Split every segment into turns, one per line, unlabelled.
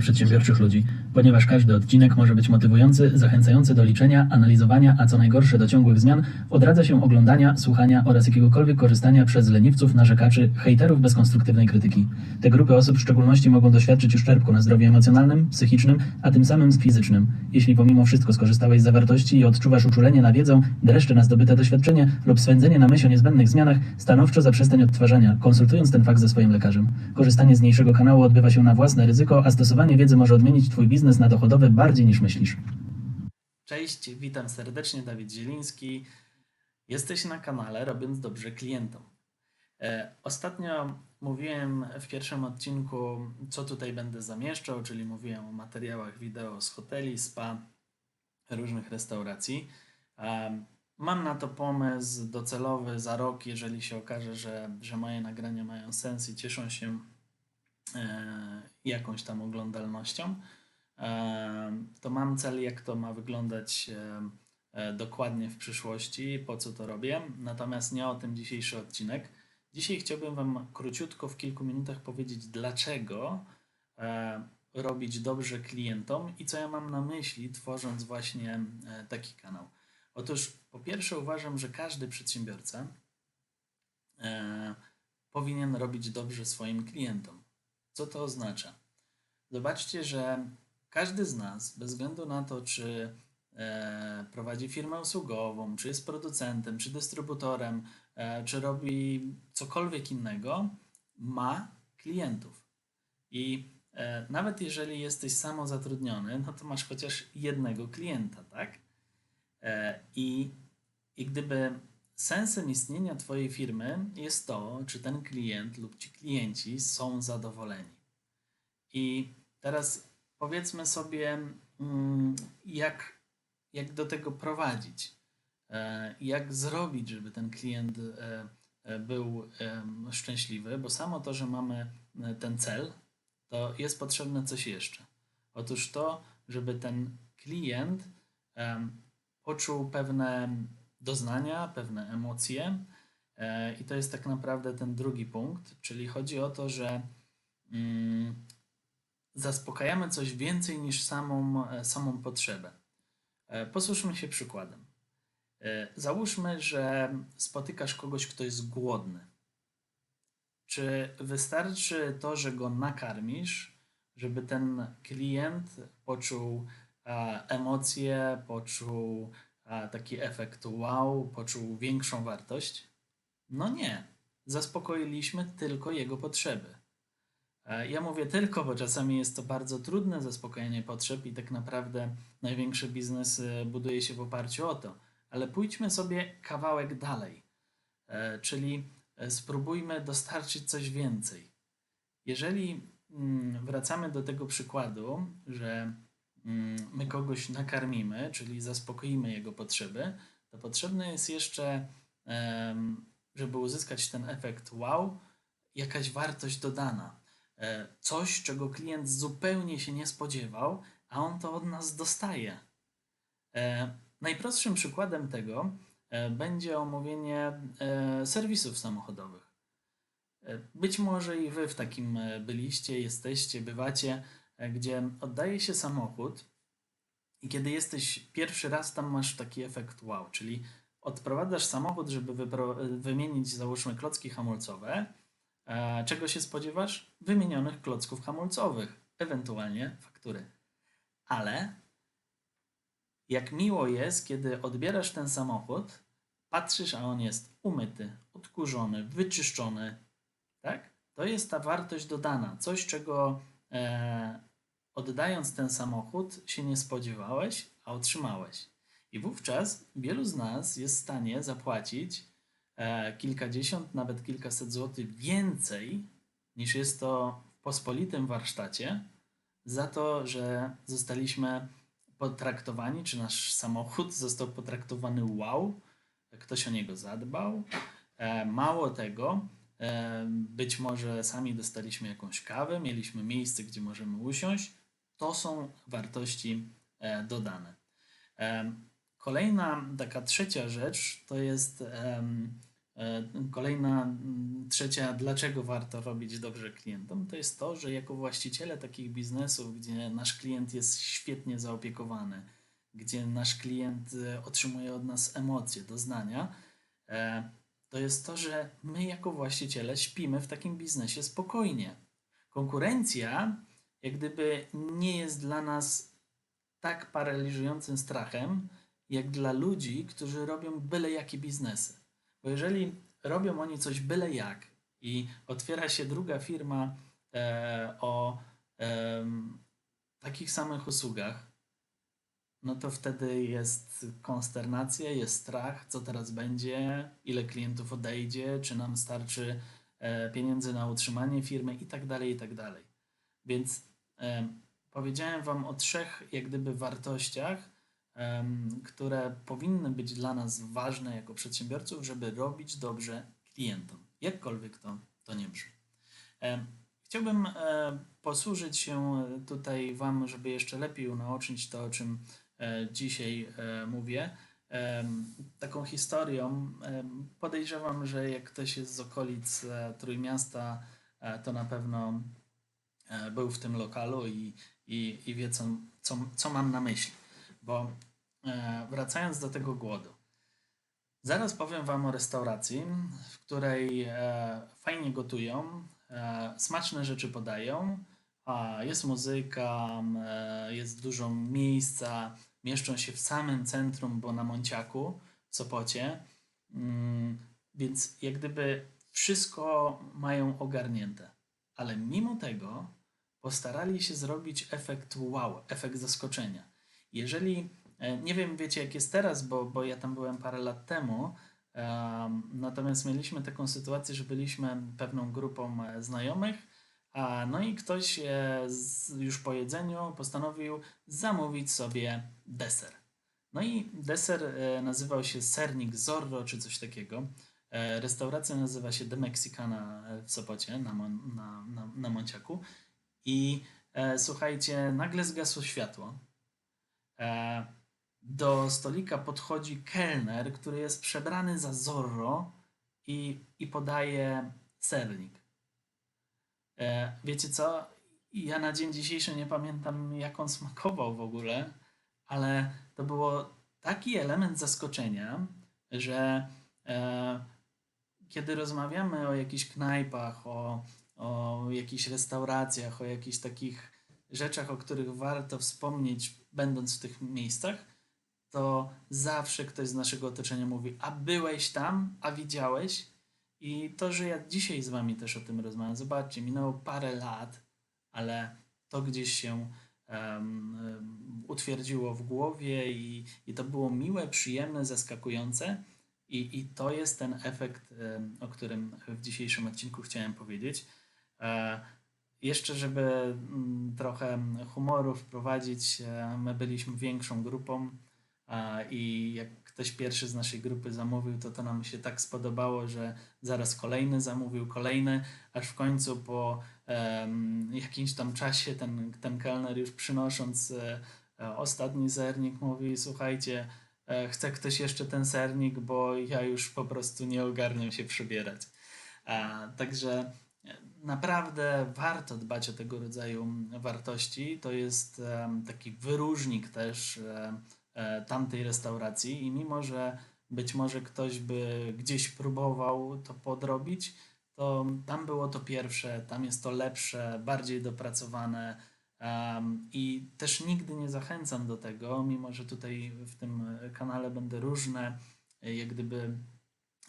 przedsiębiorczych ludzi, ponieważ każdy odcinek może być motywujący, zachęcający do liczenia, analizowania, a co najgorsze do ciągłych zmian, odradza się oglądania, słuchania oraz jakiegokolwiek korzystania przez leniwców, narzekaczy, hejterów bez konstruktywnej krytyki. Te grupy osób w szczególności mogą doświadczyć uszczerbku na zdrowiu emocjonalnym, psychicznym, a tym samym fizycznym. Jeśli pomimo wszystko skorzystałeś z zawartości i odczuwasz uczulenie na wiedzę, dreszcze na zdobyte doświadczenie lub swędzenie na myśl o niezbędnych zmianach, stanowczo zaprzestań odtwarzania, konsultując ten fakt ze swoim lekarzem. Korzystanie z mniejszego kanału odbywa się na własne ryzyko, a stosowanie wiedzy może odmienić Twój biznes na dochodowy bardziej niż myślisz.
Cześć, witam serdecznie, Dawid Zieliński. Jesteś na kanale Robiąc Dobrze Klientom. E, Ostatnio mówiłem w pierwszym odcinku, co tutaj będę zamieszczał, czyli mówiłem o materiałach wideo z hoteli, spa, różnych restauracji. E, Mam na to pomysł docelowy za rok, jeżeli się okaże, że, że moje nagrania mają sens i cieszą się e, jakąś tam oglądalnością to mam cel, jak to ma wyglądać e, dokładnie w przyszłości, po co to robię. Natomiast nie o tym dzisiejszy odcinek. Dzisiaj chciałbym Wam króciutko w kilku minutach powiedzieć, dlaczego e, robić dobrze klientom i co ja mam na myśli, tworząc właśnie e, taki kanał. Otóż, po pierwsze, uważam, że każdy przedsiębiorca powinien robić dobrze swoim klientom. Co to oznacza? Zobaczcie, że każdy z nas, bez względu na to, czy e, prowadzi firmę usługową, czy jest producentem, czy dystrybutorem, e, czy robi cokolwiek innego, ma klientów. I e, nawet jeżeli jesteś samozatrudniony, no to masz chociaż jednego klienta, tak? E, i, I gdyby sensem istnienia Twojej firmy jest to, czy ten klient lub ci klienci są zadowoleni. I teraz powiedzmy sobie, mm, jak, jak do tego prowadzić, e, jak zrobić, żeby ten klient e, e, był szczęśliwy, bo samo to, że mamy ten cel, to jest potrzebne coś jeszcze. Otóż to, żeby ten klient poczuł pewne doznania, pewne emocje, i to jest tak naprawdę ten drugi punkt, czyli chodzi o to, że mm, zaspokajamy coś więcej niż samą, e, samą potrzebę. E, Posłuchajmy się przykładem. E, Załóżmy, że spotykasz kogoś, kto jest głodny. Czy wystarczy to, że go nakarmisz, żeby ten klient poczuł emocje, poczuł taki efekt wow, poczuł większą wartość? No nie. Zaspokoiliśmy tylko jego potrzeby. E, Ja mówię tylko, bo czasami jest to bardzo trudne zaspokojenie potrzeb i tak naprawdę największy biznes e, buduje się w oparciu o to. Ale pójdźmy sobie kawałek dalej, E, czyli spróbujmy dostarczyć coś więcej. Jeżeli mm, wracamy do tego przykładu, że mm, my kogoś nakarmimy, czyli zaspokoimy jego potrzeby, to potrzebne jest jeszcze, żeby uzyskać ten efekt wow, jakaś wartość dodana coś, czego klient zupełnie się nie spodziewał, a on to od nas dostaje. E, Najprostszym przykładem tego e, będzie omówienie e, serwisów samochodowych. E, Być może i Wy w takim e, byliście, jesteście, bywacie, e, gdzie oddaje się samochód i kiedy jesteś pierwszy raz, tam masz taki efekt wow, czyli odprowadzasz samochód, żeby wymienić, załóżmy, klocki hamulcowe, E, Czego się spodziewasz? Wymienionych klocków hamulcowych, ewentualnie faktury. Ale jak miło jest, kiedy odbierasz ten samochód, patrzysz, a on jest umyty, odkurzony, wyczyszczony, tak? To jest ta wartość dodana, coś, czego e, oddając ten samochód się nie spodziewałeś, a otrzymałeś. I wówczas wielu z nas jest w stanie zapłacić e, kilkadziesiąt, nawet kilkaset złotych więcej niż jest to w pospolitym warsztacie za to, że zostaliśmy potraktowani, czy nasz samochód został potraktowany wow, ktoś o niego zadbał. E, mało tego, e, być może sami dostaliśmy jakąś kawę, mieliśmy miejsce, gdzie możemy usiąść. To są wartości e, dodane. Kolejna, taka trzecia rzecz to jest E, Kolejna, mm, trzecia, dlaczego warto robić dobrze klientom, to jest to, że jako właściciele takich biznesów, gdzie nasz klient jest świetnie zaopiekowany, gdzie nasz klient e, otrzymuje od nas emocje, doznania, e, to jest to, że my jako właściciele śpimy w takim biznesie spokojnie. Konkurencja, jak gdyby, nie jest dla nas tak paraliżującym strachem, jak dla ludzi, którzy robią byle jakie biznesy. Bo jeżeli robią oni coś byle jak i otwiera się druga firma e, o em, takich samych usługach, no to wtedy jest konsternacja, jest strach, co teraz będzie, ile klientów odejdzie, czy nam starczy e, pieniędzy na utrzymanie firmy i tak dalej, i tak dalej. Więc em, powiedziałem Wam o trzech jak gdyby wartościach, które powinny być dla nas ważne jako przedsiębiorców, żeby robić dobrze klientom, jakkolwiek to, to nie brzmi. Chciałbym e, posłużyć się tutaj Wam, żeby jeszcze lepiej unaocznić to, o czym e, dzisiaj e, mówię. Taką historią podejrzewam, że jak ktoś jest z okolic e, Trójmiasta, e, to na pewno e, był w tym lokalu i, i, i wie, co, co, co mam na myśli. Bo e, wracając do tego głodu, zaraz powiem Wam o restauracji, w której e, fajnie gotują, e, smaczne rzeczy podają, jest muzyka, jest dużo miejsca, mieszczą się w samym centrum, bo na Monciaku w Sopocie, mm, więc jak gdyby wszystko mają ogarnięte. Ale mimo tego postarali się zrobić efekt wow, efekt zaskoczenia. Jeżeli, e, nie wiem, wiecie jak jest teraz, bo, bo ja tam byłem parę lat temu, em, natomiast mieliśmy taką sytuację, że byliśmy pewną grupą e, znajomych, a, no i ktoś e, z, już po jedzeniu postanowił zamówić sobie deser. No i deser nazywał się sernik Zorro czy coś takiego. Restauracja nazywa się The Mexicana w Sopocie na, na, na, na Monciaku. I e, słuchajcie, nagle zgasło światło. E, do stolika podchodzi kelner, który jest przebrany za Zorro i, i podaje sernik. E, wiecie co? Ja na dzień dzisiejszy nie pamiętam, jak on smakował w ogóle, ale to było taki element zaskoczenia, że e, kiedy rozmawiamy o jakichś knajpach, o, o jakichś restauracjach, o jakichś takich rzeczach, o których warto wspomnieć, będąc w tych miejscach, to zawsze ktoś z naszego otoczenia mówi: A byłeś tam, a widziałeś? I to, że ja dzisiaj z Wami też o tym rozmawiam, zobaczcie, minęło parę lat, ale to gdzieś się em, utwierdziło w głowie i, i to było miłe, przyjemne, zaskakujące. I, I to jest ten efekt, em, o którym w dzisiejszym odcinku chciałem powiedzieć. E, jeszcze, żeby mm, trochę humoru wprowadzić, e, my byliśmy większą grupą i jak ktoś pierwszy z naszej grupy zamówił, to to nam się tak spodobało, że zaraz kolejny zamówił, kolejny, aż w końcu po jakimś tam czasie ten, ten kelner już przynosząc e, e, ostatni sernik mówi, słuchajcie, chce ktoś jeszcze ten sernik, bo ja już po prostu nie ogarniam się przybierać. Także naprawdę warto dbać o tego rodzaju wartości. To jest taki wyróżnik też e, e, tamtej restauracji i mimo, że być może ktoś by gdzieś próbował to podrobić, to tam było to pierwsze, tam jest to lepsze, bardziej dopracowane. I też nigdy nie zachęcam do tego, mimo że tutaj w tym kanale będę różne, e, jak gdyby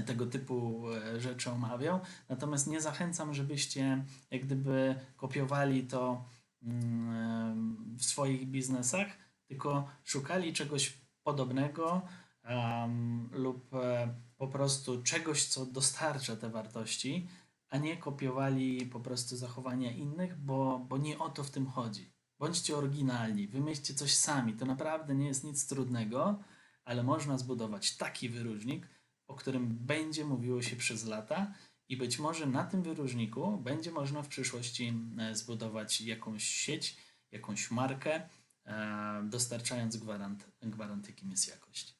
tego typu e, rzeczy omawiał. Natomiast nie zachęcam, żebyście jak gdyby kopiowali to mm, w swoich biznesach, tylko szukali czegoś podobnego em, lub e, po prostu czegoś, co dostarcza te wartości, a nie kopiowali po prostu zachowania innych, bo, bo nie o to w tym chodzi. Bądźcie oryginalni, wymyślcie coś sami. To naprawdę nie jest nic trudnego, ale można zbudować taki wyróżnik, o którym będzie mówiło się przez lata i być może na tym wyróżniku będzie można w przyszłości e, zbudować jakąś sieć, jakąś markę, e, dostarczając gwarant, gwaranty, kim jest jakość.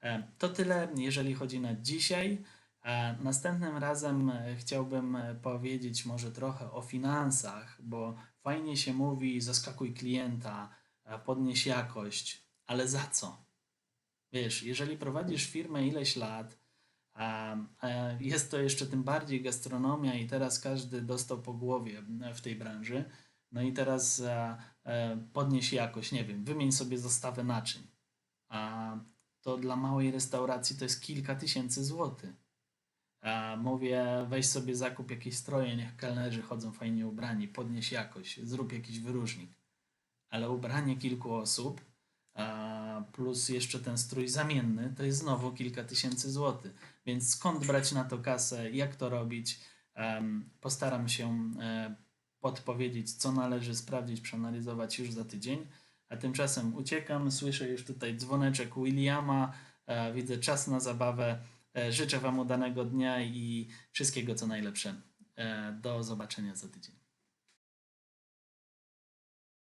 E, To tyle, jeżeli chodzi na dzisiaj. Następnym razem chciałbym powiedzieć może trochę o finansach, bo fajnie się mówi, zaskakuj klienta, podnieś jakość, ale za co? Wiesz, jeżeli prowadzisz firmę ileś lat, a, jest to jeszcze tym bardziej gastronomia i teraz każdy dostał po głowie w tej branży, no i teraz e, e, podnieś jakość, nie wiem, wymień sobie zestawę naczyń. A to dla małej restauracji to jest kilka tysięcy złotych. Mówię, weź sobie zakup jakieś stroje, niech kelnerzy chodzą fajnie ubrani, podnieś jakość, zrób jakiś wyróżnik. Ale ubranie kilku osób, plus jeszcze ten strój zamienny, to jest znowu kilka tysięcy złotych. Więc skąd brać na to kasę, jak to robić? Postaram się e, podpowiedzieć, co należy sprawdzić, przeanalizować już za tydzień. A tymczasem uciekam, słyszę już tutaj dzwoneczek Williama, e, widzę czas na zabawę. E, Życzę Wam udanego dnia i wszystkiego co najlepsze. Do zobaczenia za tydzień.